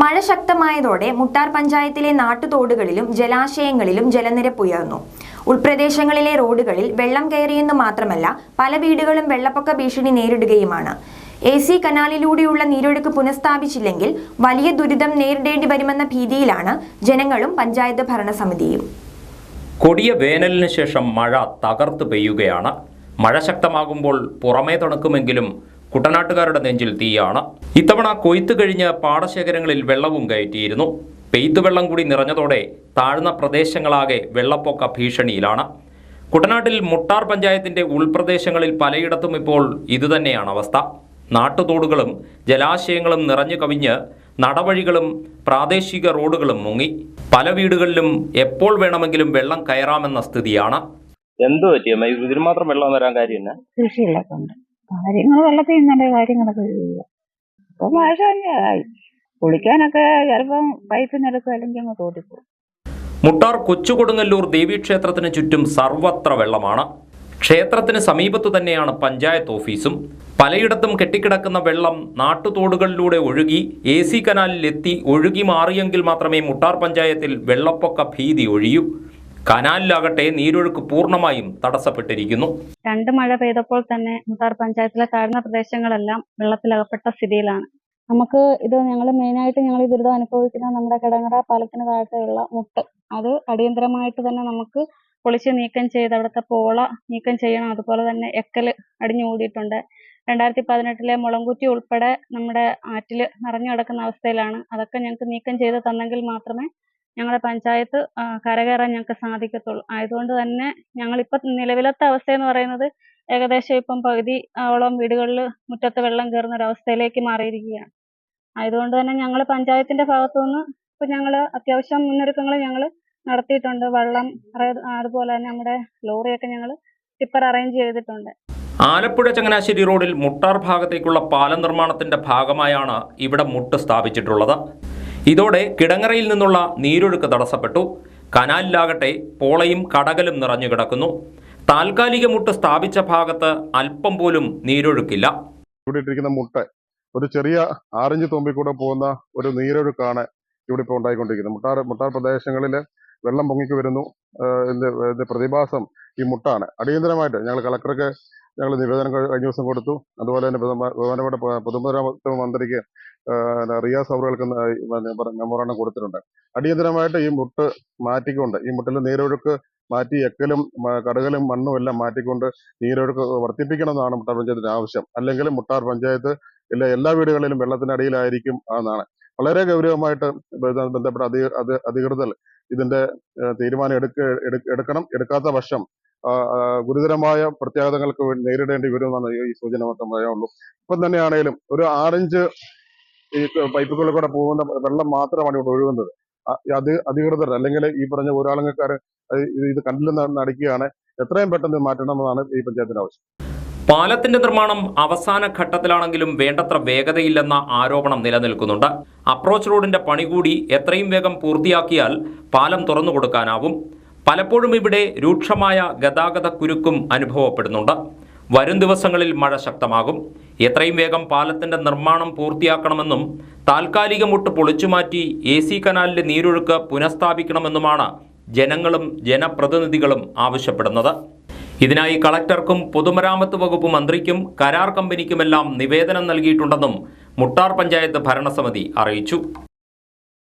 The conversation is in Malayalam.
മഴ ശക്തമായതോടെ മുട്ടാർ പഞ്ചായത്തിലെ നാട്ടുതോടുകളിലും ജലാശയങ്ങളിലും ജലനിരപ്പ് ഉയർന്നു. ഉൾപ്രദേശങ്ങളിലെ റോഡുകളിൽ വെള്ളം കയറിയെന്ന് മാത്രമല്ല പല വീടുകളും വെള്ളപ്പൊക്ക ഭീഷണി നേരിടുകയുമാണ്. എ സി കനാലിലൂടെയുള്ള നീരൊഴുക്ക് പുനഃസ്ഥാപിച്ചില്ലെങ്കിൽ വലിയ ദുരിതം നേരിടേണ്ടി വരുമെന്ന ഭീതിയിലാണ് ജനങ്ങളും പഞ്ചായത്ത് ഭരണസമിതിയും. കൊടിയ വേനലിന് ശേഷം മഴ തകർത്ത് പെയ്യുകയാണ്. മഴ ശക്തമാകുമ്പോൾ പുറമേ തണുക്കുമെങ്കിലും കുട്ടനാട്ടുകാരുടെ നെഞ്ചിൽ തീയാണ്. ഇത്തവണ കൊയ്ത്ത് കഴിഞ്ഞ് പാടശേഖരങ്ങളിൽ വെള്ളവും കയറ്റിയിരുന്നു. പെയ്ത്തുവെള്ളം കൂടി നിറഞ്ഞതോടെ താഴ്ന്ന പ്രദേശങ്ങളാകെ വെള്ളപ്പൊക്ക ഭീഷണിയിലാണ്. കുട്ടനാട്ടിൽ മുട്ടാർ പഞ്ചായത്തിന്റെ ഉൾപ്രദേശങ്ങളിൽ പലയിടത്തും ഇപ്പോൾ ഇതുതന്നെയാണ് അവസ്ഥ. നാട്ടുതോടുകളും ജലാശയങ്ങളും നിറഞ്ഞു കവിഞ്ഞ് നടവഴികളും പ്രാദേശിക റോഡുകളും മുങ്ങി. പല വീടുകളിലും എപ്പോൾ വേണമെങ്കിലും വെള്ളം കയറാമെന്ന സ്ഥിതിയാണ്. എന്ത് പറ്റിയമ്മ? ഇതിന് മാത്രം വെള്ളം വരാൻ കാര്യം ഉണ്ട്. കാര്യങ്ങൾ വെള്ളത്തിൽ നിന്നല്ലേ കാര്യങ്ങളൊക്കെ ചെയ്യുക. ഇപ്പൊ മഴ കുളിക്കാനൊക്കെ ചിലപ്പം പൈപ്പിൽ നിന്നെടുക്കും അല്ലെങ്കിൽ അങ്ങ് തോട്ടിപ്പോകും മുട്ടാർ കൊച്ചുകൊടുങ്ങല്ലൂർ ദേവീക്ഷേത്രത്തിന് ചുറ്റും സർവത്ര വെള്ളമാണ്. ക്ഷേത്രത്തിന് സമീപത്തു തന്നെയാണ് പഞ്ചായത്ത് ഓഫീസും. പലയിടത്തും കെട്ടിക്കിടക്കുന്ന വെള്ളം നാട്ടുതോടുകളിലൂടെ ഒഴുകി എ സി കനാലിലെത്തി ഒഴുകി മാറിയെങ്കിൽ മാത്രമേ മുട്ടാർ പഞ്ചായത്തിൽ വെള്ളപ്പൊക്ക ഭീതി ഒഴിയൂ. കനാലിലാകട്ടെ നീരൊഴുക്ക് പൂർണമായും തടസ്സപ്പെട്ടിരിക്കുന്നു. രണ്ട് മഴ പെയ്തപ്പോൾ തന്നെ മുത്താർ പഞ്ചായത്തിലെ താഴ്ന്ന പ്രദേശങ്ങളെല്ലാം വെള്ളത്തിലകപ്പെട്ട സ്ഥിതിയിലാണ്. നമുക്ക് ഇത് ഞങ്ങൾ മെയിനായിട്ട് ഞങ്ങൾ ഈ ദുരിതം അനുഭവിക്കുന്ന നമ്മുടെ കിടങ്ങറ പാലത്തിന് താഴത്തെയുള്ള മുട്ട്. അത് അടിയന്തരമായിട്ട് തന്നെ നമുക്ക് പൊളിച്ച് നീക്കം ചെയ്ത് അവിടുത്തെ പോള നീക്കം ചെയ്യണം. അതുപോലെ തന്നെ എക്കൽ അടിഞ്ഞു കൂടിയിട്ടുണ്ട് രണ്ടായിരത്തി പതിനെട്ടിലെ മുളങ്കുറ്റി ഉൾപ്പെടെ നമ്മുടെ ആറ്റിൽ നിറഞ്ഞു കിടക്കുന്ന അവസ്ഥയിലാണ്. അതൊക്കെ ഞങ്ങൾക്ക് നീക്കം ചെയ്ത് തന്നെങ്കിൽ മാത്രമേ ഞങ്ങളുടെ പഞ്ചായത്ത് കരകയറാൻ ഞങ്ങൾക്ക് സാധിക്കത്തുള്ളൂ. ആയതുകൊണ്ട് തന്നെ ഞങ്ങളിപ്പോൾ നിലവിലത്തെ അവസ്ഥ എന്ന് പറയുന്നത് ഏകദേശം ഇപ്പം പകുതി ഓളം വീടുകളിൽ മുറ്റത്ത് വെള്ളം കയറുന്ന ഒരു അവസ്ഥയിലേക്ക് മാറിയിരിക്കുകയാണ്. ആയതുകൊണ്ട് തന്നെ ഞങ്ങൾ പഞ്ചായത്തിന്റെ ഭാഗത്തു നിന്ന് ഇപ്പം ഞങ്ങൾ അത്യാവശ്യം മുന്നൊരുക്കങ്ങൾ ഞങ്ങൾ നടത്തിയിട്ടുണ്ട്. വെള്ളം അതുപോലെ തന്നെ നമ്മുടെ ലോറിയൊക്കെ ഞങ്ങൾ ടിപ്പർ അറേഞ്ച് ചെയ്തിട്ടുണ്ട്. ആലപ്പുഴ ചങ്ങനാശ്ശേരി റോഡിൽ മുട്ടാർ ഭാഗത്തേക്കുള്ള പാലം നിർമ്മാണത്തിന്റെ ഭാഗമായാണ് ഇവിടെ മുട്ട് സ്ഥാപിച്ചിട്ടുള്ളത്. ഇതോടെ കിടങ്ങറയിൽ നിന്നുള്ള നീരൊഴുക്ക് തടസ്സപ്പെട്ടു. കനാലിലാകട്ടെ പോളയും കടകലും നിറഞ്ഞു കിടക്കുന്നു. താൽക്കാലിക മുട്ട് സ്ഥാപിച്ച ഭാഗത്ത് അല്പം പോലും നീരൊഴുക്കില്ല. ഇവിടെ ഇട്ടിരിക്കുന്ന മുട്ട ഒരു ചെറിയ ആറിഞ്ച് തുമ്പിൽ കൂടെ പോകുന്ന ഒരു നീരൊഴുക്കാണ് ഇവിടെ ഇപ്പോൾ ഉണ്ടായിക്കൊണ്ടിരിക്കുന്നത്. മുട്ടാർ മുട്ടാർ പ്രദേശങ്ങളിൽ വെള്ളം പൊങ്ങിക്ക് വരുന്നു. പ്രതിഭാസം ഈ മുട്ടാണ്. അടിയന്തരമായിട്ട് ഞങ്ങൾ കളക്ടർക്ക് ഞങ്ങൾ നിവേദനം കഴിഞ്ഞ ദിവസം കൊടുത്തു. അതുപോലെ തന്നെ ബഹുമാ- ബഹുമാനപ്പെട്ട പൊതുമരാമത്ത് മന്ത്രിക്ക് റിയാസ് അവറുകൾക്ക് മെമ്മോറാണ്ടം കൊടുത്തിട്ടുണ്ട്. അടിയന്തരമായിട്ട് ഈ മുട്ട് മാറ്റിക്കൊണ്ട് ഈ മുട്ടിൽ നീരൊഴുക്ക് മാറ്റി എക്കലും കടകലും മണ്ണും എല്ലാം മാറ്റിക്കൊണ്ട് നീരൊഴുക്ക് വർദ്ധിപ്പിക്കണമെന്നാണ് മുട്ടാർ പഞ്ചായത്തിന്റെ ആവശ്യം. അല്ലെങ്കിൽ മുട്ടാർ പഞ്ചായത്ത് എല്ലാ എല്ലാ വീടുകളിലും വെള്ളത്തിനടിയിലായിരിക്കും എന്നാണ്. വളരെ ഗൗരവമായിട്ട് ബന്ധപ്പെട്ട അധികൃതർ ഇതിന്റെ തീരുമാനം എടുക്ക എടുക്ക- എടുക്കണം എടുക്കാത്ത പക്ഷം ഗുരുതരമായ പ്രത്യാഘാതങ്ങൾക്ക് നേരിടേണ്ടി വരുമെന്നാണ് ഈ സൂചന മാത്രം പറയാനുള്ളൂ. ഇപ്പം തന്നെയാണേലും ഒരു ആറഞ്ച് ഈ പൈപ്പുകളിൽ കൂടെ പോകുന്ന വെള്ളം മാത്രമാണ് ഇവിടെ ഒഴുകുന്നത്. അത് അധികൃതർ അല്ലെങ്കിൽ ഈ പറഞ്ഞ ഒരാളങ്ങക്കാർ ഇത് കണ്ടില്ലെന്ന് നടക്കുകയാണ്. എത്രയും പെട്ടെന്ന് മാറ്റണമെന്നാണ് ഈ പഞ്ചായത്തിന്റെ ആവശ്യം. പാലത്തിന്റെ നിർമ്മാണം അവസാന ഘട്ടത്തിലാണെങ്കിലും വേണ്ടത്ര വേഗതയില്ലെന്ന ആരോപണം നിലനിൽക്കുന്നുണ്ട്. അപ്രോച്ച് റോഡിന്റെ പണി കൂടി എത്രയും വേഗം പൂർത്തിയാക്കിയാൽ പാലം തുറന്നു കൊടുക്കാനാവും പലപ്പോഴും ഇവിടെ രൂക്ഷമായ ഗതാഗത കുരുക്കും അനുഭവപ്പെടുന്നുണ്ട്. വരും ദിവസങ്ങളിൽ മഴ ശക്തമാകും. എത്രയും വേഗം പാലത്തിന്റെ നിർമ്മാണം പൂർത്തിയാക്കണമെന്നും താൽക്കാലിക മുട്ട് പൊളിച്ചുമാറ്റി എ സി കനാലിലെ നീരൊഴുക്ക് പുനഃസ്ഥാപിക്കണമെന്നുമാണ് ജനങ്ങളും ജനപ്രതിനിധികളും ആവശ്യപ്പെടുന്നത്. ഇതിനായി കളക്ടർക്കും പൊതുമരാമത്ത് വകുപ്പ് മന്ത്രിക്കും കരാർ കമ്പനിക്കുമെല്ലാം നിവേദനം നൽകിയിട്ടുണ്ടെന്നും മുട്ടാർ പഞ്ചായത്ത് ഭരണസമിതി അറിയിച്ചു.